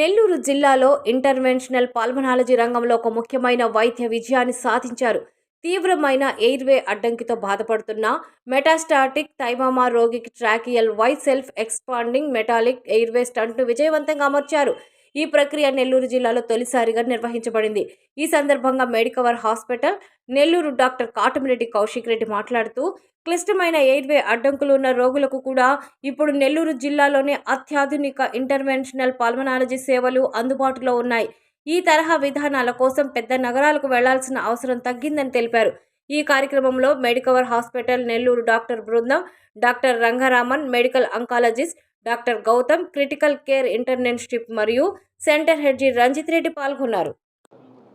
నెల్లూరు జిల్లాలో interventional pulmonology రంగంలో ఒక ముఖ్యమైన వైద్య విజయాన్ని సాధించారు. తీవ్రమైన ఎయిర్వే అడ్డంకితో బాధపడుతున్న మెటాస్టాటిక్ థైమామా రోగికి tracheal Y self expanding metallic airway స్టంట్ను విజయవంతంగా అమర్చారు. ఈ ప్రక్రియ నెల్లూరు జిల్లాలో తొలిసారిగా నిర్వహించబడింది. ఈ సందర్భంగా Medicover hospital Nellore doctor Katamireddy Kaushik Reddy మాట్లాడుతూ క్లిష్టమైన ఎయిర్వే అడ్డంకులు ఉన్న రోగులకు కూడా ఇప్పుడు నెల్లూరు జిల్లాలోనే అత్యాధునిక ఇంటర్వెన్షనల్ పల్మనాలజీ సేవలు అందుబాటులో ఉన్నాయి. ఈ తరహా విధానాల కోసం పెద్ద నగరాలకు వెళ్ళాల్సిన అవసరం తగ్గిందని తెలిపారు. ఈ కార్యక్రమంలో మెడికవర్ హాస్పిటల్ నెల్లూరు డాక్టర్ బృందం doctor Rangaraman medical oncologist doctor Gautham critical care internship మరియు సెంటర్ హెడ్జి రంజిత్ రెడ్డి పాల్గొన్నారు.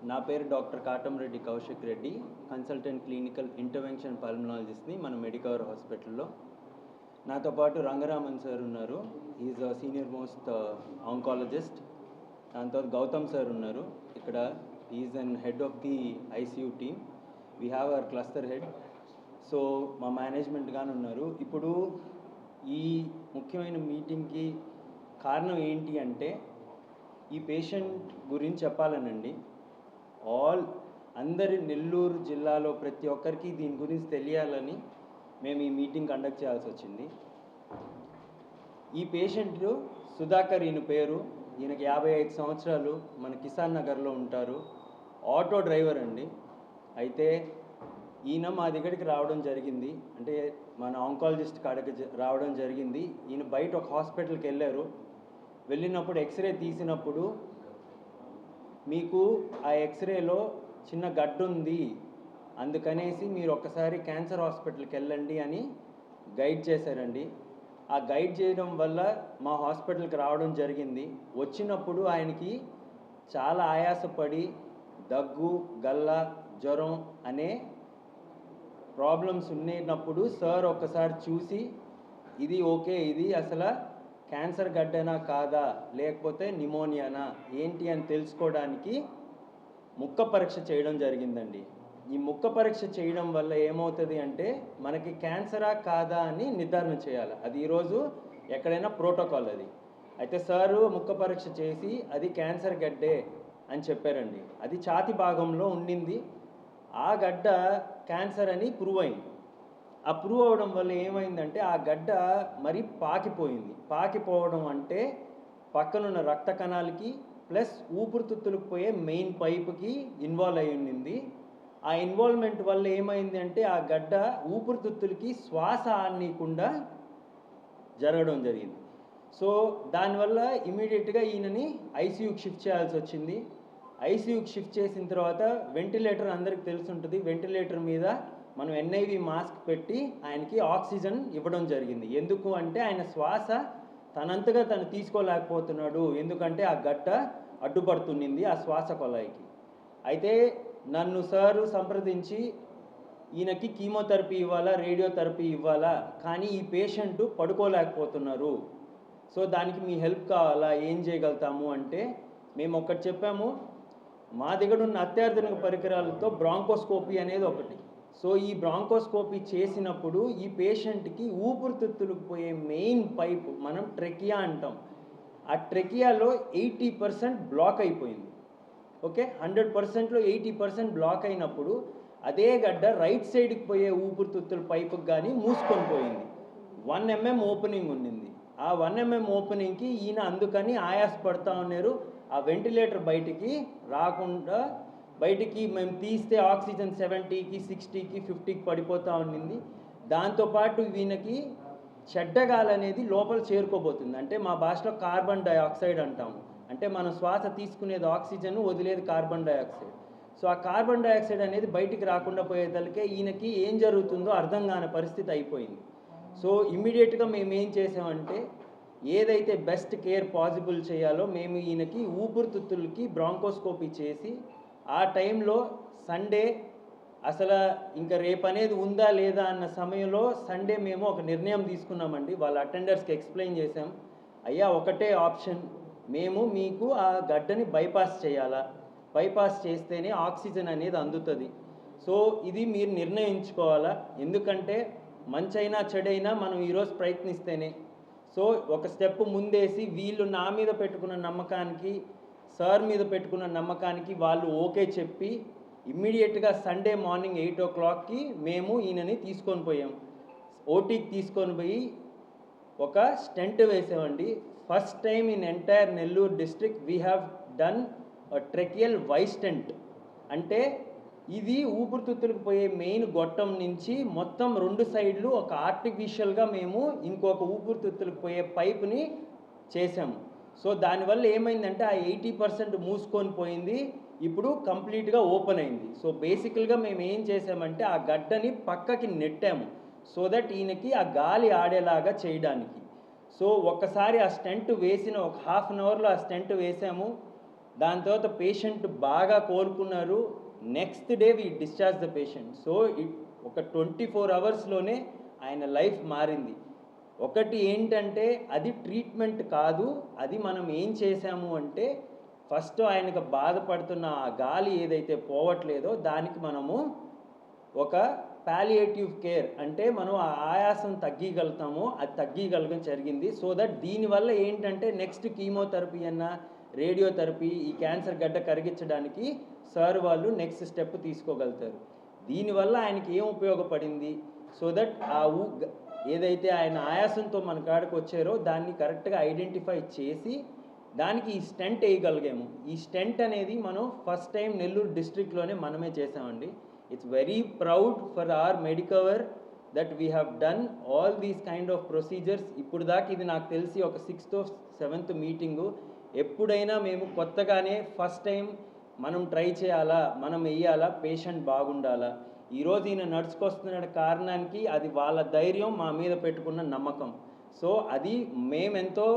నా పేరు doctor Katamreddy Kaushik Reddy. Consultant clinical intervention పల్మనాలజిస్ట్ని మన మెడికవర్ హాస్పిటల్లో. నాతో పాటు రంగరామన్ సార్ ఉన్నారు. ఈజ్ సీనియర్ మోస్ట్ ఆంకాలజిస్ట్ దాని తర్వాత గౌతమ్ సార్ ఉన్నారు. ఇక్కడ is an head of the ICU team we have our cluster head so మా మేనేజ్మెంట్ గాని ఉన్నారు ఇప్పుడు ఈ ముఖ్యమైన మీటింగ్కి కారణం ఏంటి అంటే ఈ పేషెంట్ గురించి చెప్పాలనండి. ఆల్ అందరి నెల్లూరు జిల్లాలో ప్రతి ఒక్కరికి దీని గురించి తెలియాలని మేము ఈ మీటింగ్ కండక్ట్ చేయాల్సి వచ్చింది. ఈ పేషెంట్ సుధాకర్ ఈయన పేరు. ఈయనకి యాభై ఐదు సంవత్సరాలు మన కిసాన్ నగర్లో ఉంటారు. ఆటో డ్రైవర్ అండి. అయితే ఈయన మా దగ్గరికి రావడం జరిగింది. అంటే మన ఆంకాలజిస్ట్ కాడకి జ- రావడం జరిగింది. ఈయన బయట ఒక హాస్పిటల్కి వెళ్ళారు. వెళ్ళినప్పుడు ఎక్స్రే తీసినప్పుడు మీకు ఆ ఎక్స్రేలో చిన్న గడ్డు ఉంది. అందుకనేసి మీరు ఒక్కసారి క్యాన్సర్ హాస్పిటల్కి వెళ్ళండి అని గైడ్ చేశారండి. ఆ గైడ్ చేయడం వల్ల మా హాస్పిటల్కి రావడం జరిగింది. వచ్చినప్పుడు ఆయనకి చాలా ఆయాసపడి దగ్గు గల్ల జ్వరం అనే ప్రాబ్లమ్స్ ఉన్నప్పుడు సార్ ఒక్కసారి చూసి ఇది ఓకే ఇది అసలు క్యాన్సర్ గడ్డనా కాదా? లేకపోతే నిమోనియానా? ఏంటి అని తెలుసుకోవడానికి ముక్క పరీక్ష చేయడం జరిగిందండి. ఈ ముక్క పరీక్ష చేయడం వల్ల ఏమవుతుంది అంటే మనకి క్యాన్సరా కాదా అని నిర్ధారణ చేయాలి. అది ఈరోజు ఎక్కడైనా ప్రోటోకాల్ అది. అయితే సారు ముక్క పరీక్ష చేసి అది క్యాన్సర్ గడ్డే అని చెప్పారండి. అది ఛాతి భాగంలో ఉండింది. ఆ గడ్డ క్యాన్సర్ అని ప్రూవ్ అయింది. ఆ ప్రూవ్ అవడం వల్ల ఏమైందంటే ఆ గడ్డ మరి పాకిపోయింది. పాకిపోవడం అంటే పక్కనున్న రక్త కణాలకి ప్లస్ ఊపిరితిత్తులకు పోయే మెయిన్ పైపుకి ఇన్వాల్వ్ అయి ఉండింది. ఆ ఇన్వాల్వ్మెంట్ వల్ల ఏమైంది అంటే ఆ గడ్డ ఊపిరితిత్తులకి శ్వాస అనికుండా జరగడం జరిగింది. సో దానివల్ల ఇమీడియట్గా ఈయనని ఐసీయూకి షిఫ్ట్ చేయాల్సి వచ్చింది. ఐసీయూకి షిఫ్ట్ చేసిన తర్వాత వెంటిలేటర్ అందరికి తెలిసి ఉంటుంది వెంటిలేటర్ మీద మనం ఎన్ఐవి మాస్క్ పెట్టి ఆయనకి ఆక్సిజన్ ఇవ్వడం జరిగింది. ఎందుకు అంటే ఆయన శ్వాస తనంతగా తను తీసుకోలేకపోతున్నాడు. ఎందుకంటే ఆ గట్ట అడ్డుపడుతున్నింది ఆ శ్వాస కొలాయికి. అయితే నన్ను సారు సంప్రదించి ఈయనకి కీమోథెరపీ ఇవ్వాలా రేడియోథెరపీ ఇవ్వాలా? కానీ ఈ పేషెంట్ పడుకోలేకపోతున్నారు. సో దానికి మీ హెల్ప్ కావాలా? ఏం చేయగలుగుతాము అంటే మేము ఒకటి చెప్పాము. మా దగ్గర ఉన్న అత్యాధునిక పరికరాలతో బ్రాంకోస్కోపీ అనేది ఒకటి. సో ఈ బ్రాంకోస్కోపీ చేసినప్పుడు ఈ పేషెంట్కి ఊపిరితిత్తులకు పోయే మెయిన్ పైప్ మనం ట్రెకియా అంటాం. ఆ ట్రెకియాలో ఎయిటీ పర్సెంట్ బ్లాక్ అయిపోయింది. ఓకే? హండ్రెడ్ పర్సెంట్లో ఎయిటీ పర్సెంట్ బ్లాక్ అయినప్పుడు అదే గడ్డ రైట్ సైడ్కి పోయే ఊపిరితిత్తుల పైపుకి కానీ మూసుకొని పోయింది. వన్ ఎంఎం ఓపెనింగ్ ఉండింది. ఆ వన్ ఎంఎం ఓపెనింగ్కి ఈయన అందుకని ఆయాసపడతా ఉన్నారు. ఆ వెంటిలేటర్ బయటికి రాకుండా బయటికి మేము తీస్తే ఆక్సిజన్ సెవెంటీకి సిక్స్టీకి ఫిఫ్టీకి పడిపోతూ ఉండింది. దాంతోపాటు ఈయనకి చెడ్డగాలి అనేది లోపల చేరుకోబోతుంది. అంటే మా భాషలో కార్బన్ డైఆక్సైడ్ అంటాము అంటే మనం శ్వాస తీసుకునేది ఆక్సిజన్ వదిలేది కార్బన్ డైఆక్సైడ్ సో ఆ కార్బన్ డైఆక్సైడ్ అనేది బయటికి రాకుండా పోయేదలకే ఈయనకి ఏం జరుగుతుందో అర్థం కాని పరిస్థితి అయిపోయింది. సో ఇమ్మీడియట్గా మేము ఏం చేసామంటే ఏదైతే బెస్ట్ కేర్ పాసిబుల్ చేయాలో మేము ఈయనకి ఊపిరితిత్తులకి బ్రాంకోస్కోపీ చేసి ఆ టైంలో సండే అసలు ఇంకా రేపు అనేది ఉందా లేదా అన్న సమయంలో సండే మేము ఒక నిర్ణయం తీసుకున్నామండి. వాళ్ళ అటెండర్స్కి ఎక్స్ప్లెయిన్ చేసాం అయ్యా ఒకటే ఆప్షన్ మేము మీకు ఆ గడ్డని బైపాస్ చేయాలా? బైపాస్ చేస్తేనే ఆక్సిజన్ అనేది అందుతుంది. సో ఇది మీరు నిర్ణయించుకోవాలా? ఎందుకంటే మంచైనా చెడైనా మనం ఈరోజు ప్రయత్నిస్తేనే. సో ఒక స్టెప్ ముందేసి వీళ్ళు నా మీద పెట్టుకున్న నమ్మకానికి సార్ మీద పెట్టుకున్న నమ్మకానికి వాళ్ళు ఓకే చెప్పి ఇమ్మీడియట్గా సండే మార్నింగ్ ఎయిట్ ఓ క్లాక్కి మేము ఈయనని తీసుకొని పోయాం. ఓటీకి తీసుకొని పోయి ఒక స్టెంట్ వేసామండి. First time in entire Nellore district we have done tracheal Y stent. అంటే ఇది ఊపిరితిత్తులకు పోయే మెయిన్ గొట్టం నుంచి మొత్తం రెండు సైడ్లు ఒక ఆర్టిఫిషియల్గా మేము ఇంకొక ఊపిరితిత్తులకు పోయే పైప్ని చేసాము సో దానివల్ల ఏమైందంటే ఆ ఎయిటీ పర్సెంట్ మూసుకొని పోయింది. ఇప్పుడు కంప్లీట్గా ఓపెన్ అయింది. సో బేసికల్గా మేము ఏం చేసామంటే ఆ గడ్డని పక్కకి నెట్టాము. సో దట్ ఈయనకి ఆ గాలి ఆడేలాగా చేయడానికి. సో ఒక్కసారి ఆ స్టెంట్ వేసిన ఒక హాఫ్ అన్ అవర్లో ఆ స్టెంట్ వేసాము. దాని తర్వాత పేషెంట్ బాగా కోలుకున్నారు. Next day we discharge the patient so it ఒక ట్వంటీ ఫోర్ అవర్స్లోనే ఆయన లైఫ్ మారింది. ఒకటి ఏంటంటే అది ట్రీట్మెంట్ కాదు అది మనం ఏం చేసాము అంటే ఫస్ట్ ఆయనకు బాధపడుతున్న ఆ గాలి ఏదైతే పోవట్లేదో దానికి మనము ఒక పాలియేటివ్ కేర్ అంటే మనం ఆ ఆయాసం తగ్గిగలుగుతామో అది తగ్గిగలగడం జరిగింది. సో దట్ దీనివల్ల ఏంటంటే నెక్స్ట్ కీమోథెరపీ అన్న రేడియోథెరపీ ఈ క్యాన్సర్ గడ్డ కరిగించడానికి సార్ వాళ్ళు నెక్స్ట్ స్టెప్ తీసుకోగలుగుతారు. దీనివల్ల ఆయనకి ఏం ఉపయోగపడింది? సో దట్ ఆ ఊ ఏదైతే ఆయన ఆయాసంతో మన కాడికి వచ్చారో దాన్ని కరెక్ట్గా ఐడెంటిఫై చేసి దానికి ఈ స్టెంట్ వేయగలిగాము. ఈ స్టెంట్ అనేది మనం ఫస్ట్ టైం నెల్లూరు డిస్ట్రిక్ట్లోనే మనమే చేసామండి. It's very proud for our Medicover that we have done all these kind of procedures ఇప్పుడు దాకా ఇది నాకు తెలిసి ఒక సిక్స్త్ సెవెంత్ మీటింగు ఎప్పుడైనా మేము కొత్తగానే ఫస్ట్ టైం మనం ట్రై చేయాలా? మనం వెయ్యాలా? పేషెంట్ బాగుండాలా? ఈరోజు ఈయన నడుచుకొస్తున్న కారణానికి అది వాళ్ళ ధైర్యం మా మీద పెట్టుకున్న నమ్మకం. సో అది మేమెంతో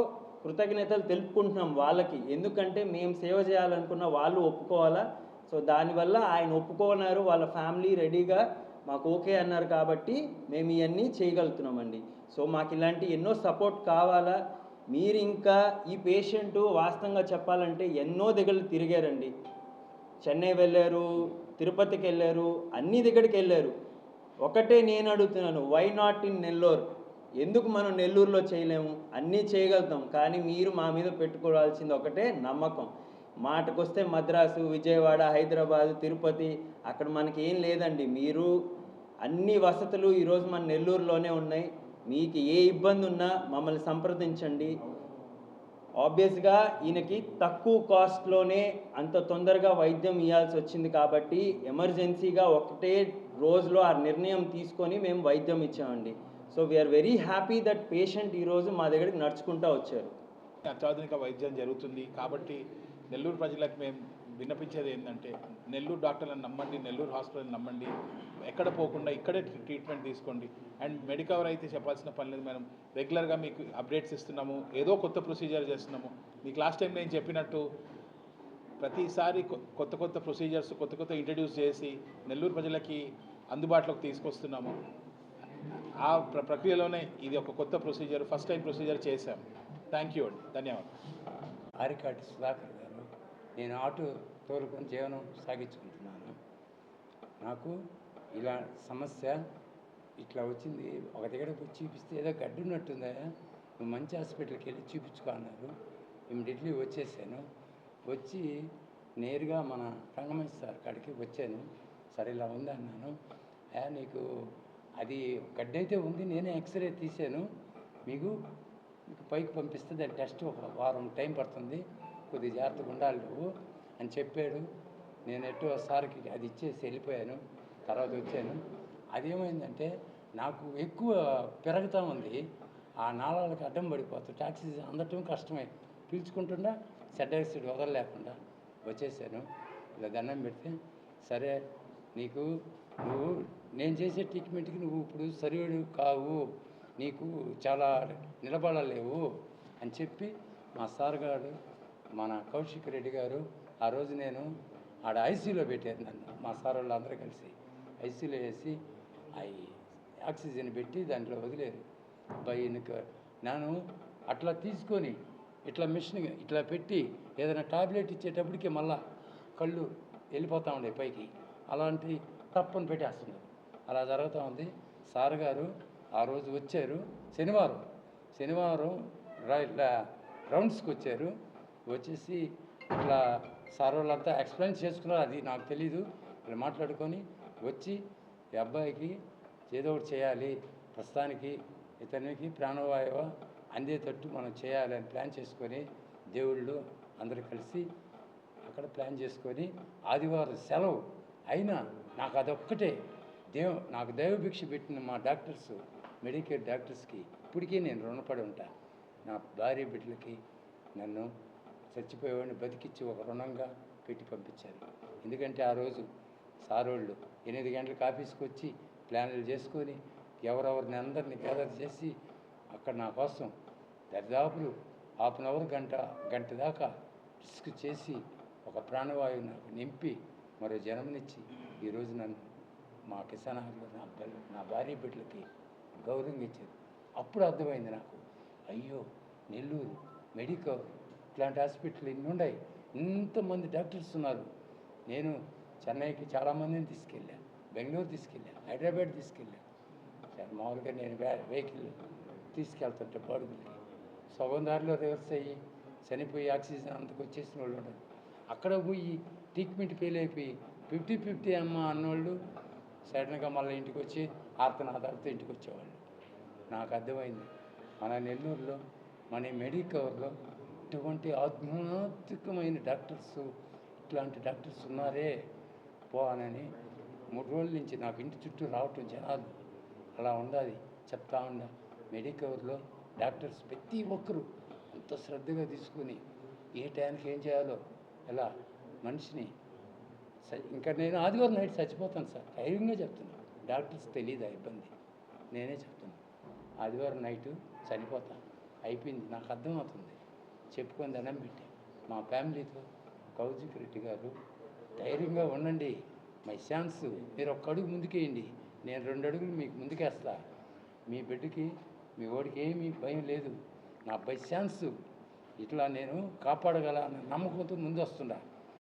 కృతజ్ఞతలు తెలుపుకుంటున్నాం వాళ్ళకి. ఎందుకంటే మేము సేవ చేయాలనుకున్న వాళ్ళు ఒప్పుకోవాలా? సో దానివల్ల ఆయన ఒప్పుకోన్నారు వాళ్ళ ఫ్యామిలీ రెడీగా మాకు ఓకే అన్నారు కాబట్టి మేము ఇవన్నీ చేయగలుగుతున్నామండి. సో మాకు ఇలాంటి ఎన్నో సపోర్ట్ కావాలా? మీరు ఇంకా ఈ పేషెంట్ వాస్తవంగా చెప్పాలంటే ఎన్నో దగ్గర తిరిగారండి. చెన్నై వెళ్ళారు తిరుపతికి వెళ్ళారు అన్ని దగ్గరికి వెళ్ళారు. ఒకటే నేను అడుగుతున్నాను వై నాట్ ఇన్ నెల్లూరు ఎందుకు మనం నెల్లూరులో చేయలేము? అన్నీ చేయగలుగుతాం కానీ మీరు మా మీద పెట్టుకోవాల్సింది ఒకటే నమ్మకం. మాటకొస్తే మద్రాసు విజయవాడ హైదరాబాదు తిరుపతి అక్కడ మనకి ఏం లేదండి. మీరు అన్ని వసతులు ఈరోజు మన నెల్లూరులోనే ఉన్నాయి. మీకు ఏ ఇబ్బంది ఉన్నా మమ్మల్ని సంప్రదించండి. ఆబ్వియస్గా ఈయనకి తక్కువ కాస్ట్లోనే అంత తొందరగా వైద్యం ఇవ్వాల్సి వచ్చింది కాబట్టి ఎమర్జెన్సీగా ఒకటే రోజులో ఆ నిర్ణయం తీసుకొని మేము వైద్యం ఇచ్చామండి. So we are very happy that patient ఈరోజు మా దగ్గరికి నడుచుకుంటూ వచ్చారు. అత్యాధునిక వైద్యం జరుగుతుంది కాబట్టి నెల్లూరు ప్రజలకు మేము విన్నపించేది ఏంటంటే నెల్లూరు డాక్టర్లను నమ్మండి నెల్లూరు హాస్పిటల్ని నమ్మండి ఎక్కడ పోకుండా ఇక్కడే ట్రీట్మెంట్ తీసుకోండి. అండ్ మెడికవర్ అయితే చెప్పాల్సిన పని లేదు మేడం. రెగ్యులర్గా మీకు అప్డేట్స్ ఇస్తున్నాము ఏదో కొత్త ప్రొసీజర్ చేస్తున్నాము. మీకు లాస్ట్ టైం నేను చెప్పినట్టు ప్రతిసారి కొత్త కొత్త ప్రొసీజర్స్ కొత్త కొత్త ఇంట్రడ్యూస్ చేసి నెల్లూరు ప్రజలకి అందుబాటులోకి తీసుకొస్తున్నాము. ఆ ప్ర ప్రక్రియలోనే ఇది ఒక కొత్త ప్రొసీజర్ ఫస్ట్ టైం ప్రొసీజర్ చేశాం. థ్యాంక్ యూ అండి. ధన్యవాదాలు. అరికాటి సుధాకర్ నేను ఆటో తోలుకొని జీవనం సాగించుకుంటున్నాను. నాకు ఇలా సమస్య ఇట్లా వచ్చింది. ఒక దగ్గరకు వచ్చి చూపిస్తే ఏదో గడ్డు ఉన్నట్టుందా. నువ్వు మంచి హాస్పిటల్కి వెళ్ళి చూపించుకో అన్నారు. ఇమ్మీడియట్లీ వచ్చేసాను. వచ్చి నేరుగా మన రంగమణి సార్ కాడికి వచ్చాను. సరే ఇలా ఉంది అన్నాను. నీకు అది గడ్డైతే ఉంది నేనే ఎక్స్రే తీసాను మీకు మీకు పైకి పంపిస్తే దాని టెస్ట్ ఒక వారం టైం పడుతుంది. కొద్దిగా జాగ్రత్తగా ఉండాలి నువ్వు అని చెప్పాడు. నేను ఎటు సార్కి అది ఇచ్చేసి వెళ్ళిపోయాను. తర్వాత వచ్చాను. అదేమైందంటే నాకు ఎక్కువ పెరుగుతూ ఉంది. ఆ నాళాలకు అడ్డం పడిపోతుంది టాక్సీ అందటం కష్టమే. పీల్చుకుంటున్నా సెడ్ ఆక్సైడ్ వదలలేకుండా వచ్చేసాను. ఇలా దండం పెడితే సరే నీకు నువ్వు నేను చేసే ట్రీట్మెంట్కి నువ్వు ఇప్పుడు సరివేడు కావు. నీకు చాలా నిలబడలేవు అని చెప్పి మా సార్ గారు మన కౌశిక్ రెడ్డి గారు ఆ రోజు నేను ఆడ ఐసీలో పెట్టారు నన్ను మా సార్ వాళ్ళు కలిసి. ఐసీలో వేసి అవి ఆక్సిజన్ పెట్టి దాంట్లో వదిలేరు. బయనకు నేను అట్లా తీసుకొని ఇట్లా మిషన్ ఇట్లా పెట్టి ఏదైనా టాబ్లెట్ ఇచ్చేటప్పటికి మళ్ళా కళ్ళు వెళ్ళిపోతూ ఉండే పైకి. అలాంటి తప్పని పెట్టేస్తున్నారు. అలా జరుగుతూ ఉంది. సార్ గారు ఆ రోజు వచ్చారు. శనివారం శనివారం రా- రౌండ్స్కి వచ్చారు. వచ్చేసి ఇట్లా సార్ వాళ్ళంతా ఎక్స్ప్లెయిన్ చేసుకున్నారు అది నాకు తెలీదు. ఇలా మాట్లాడుకొని వచ్చి ఈ అబ్బాయికి ఏదో ఒకటి చేయాలి ప్రస్తుతానికి ఇతనికి ప్రాణవాయువ అందేటట్టు మనం చేయాలి అని ప్లాన్ చేసుకొని దేవుళ్ళు అందరూ కలిసి అక్కడ ప్లాన్ చేసుకొని ఆదివారం సెలవు అయినా నాకు అదొక్కటే. దేవ నాకు దైవభిక్ష పెట్టిన మా డాక్టర్స్ మెడికేర్ డాక్టర్స్కి ఇప్పటికీ నేను రుణపడి ఉంటా. నా భార్య బిడ్డలకి నన్ను చచ్చిపోయేవాడిని బతికిచ్చి ఒక రుణంగా పెట్టి పంపించారు. ఎందుకంటే ఆ రోజు సారోళ్ళు ఎనిమిది గంటలకు ఆఫీస్కి వచ్చి ప్లాన్లు చేసుకొని ఎవరెవరిని అందరిని గ్యాదర్ చేసి అక్కడ నా కోసం దరిదాపులు హాఫ్ అన్ అవర్ గంట గంట దాకా రిస్క్ చేసి ఒక ప్రాణవాయువు నాకు నింపి మరో జన్మనిచ్చి ఈరోజు నన్ను మా కిసానాలో నా పిల్ల నా భార్య బిడ్డలకి గౌరవం ఇచ్చారు. అప్పుడు అర్థమైంది నాకు అయ్యో నెల్లూరు మెడికల్ ఇట్లాంటి హాస్పిటల్ ఇన్ని ఉన్నాయి? ఇంతమంది డాక్టర్స్ ఉన్నారు. నేను చెన్నైకి చాలామందిని తీసుకెళ్ళాను బెంగళూరు తీసుకెళ్ళాను హైదరాబాద్ తీసుకెళ్ళాను మామూలుగా నేను వెహికల్ తీసుకెళ్తుంటే బడుగులకి సగం దారిలో రివర్స్ అయ్యి చనిపోయి ఆక్సిజన్ అంతకు వచ్చేసిన వాళ్ళు ఉండరు అక్కడ పోయి ట్రీట్మెంట్ ఫెయిల్ అయిపోయి ఫిఫ్టీ ఫిఫ్టీ అమ్మ అన్నోళ్ళు సడన్గా మళ్ళీ ఇంటికి వచ్చి ఆర్తనాదాలతో ఇంటికి వచ్చేవాళ్ళు. నాకు అర్థమైంది. మన నెల్లూరులో మన మెడికవర్లో ఇటువంటి ఆధ్యాత్మికమైన డాక్టర్స్ ఇట్లాంటి డాక్టర్స్ ఉన్నారే పోనని మూడు రోజుల నుంచి నాకు ఇంటి చుట్టూ రావటం జనాలు అలా ఉండాలి చెప్తా ఉన్నా మెడికవర్లో డాక్టర్స్ ప్రతి ఒక్కరూ అంత శ్రద్ధగా తీసుకుని ఏ టైంకి ఏం చేయాలో ఎలా మనిషిని స- ఇంకా నేను ఆదివారం నైట్ చచ్చిపోతాను సార్ ధైర్యంగా చెప్తున్నాను డాక్టర్స్ తెలియదు ఆ ఇబ్బంది? నేనే చెప్తున్నా. ఆదివారం నైట్ చనిపోతాను అయిపోయింది నాకు అర్థమవుతుంది. చెప్పుకొని దండం పెట్టి. మా ఫ్యామిలీతో కౌజీ రెడ్డి గారు ధైర్యంగా ఉండండి మై ఛాన్స్ మీరు ఒక్క అడుగు ముందుకేయండి నేను రెండు అడుగులు మీకు ముందుకేస్తా. మీ బిడ్డకి మీ ఓడికి ఏమీ భయం లేదు. నా బై ఛాన్స్ ఇట్లా నేను కాపాడగల నమ్మకంతో ముందు వస్తున్నా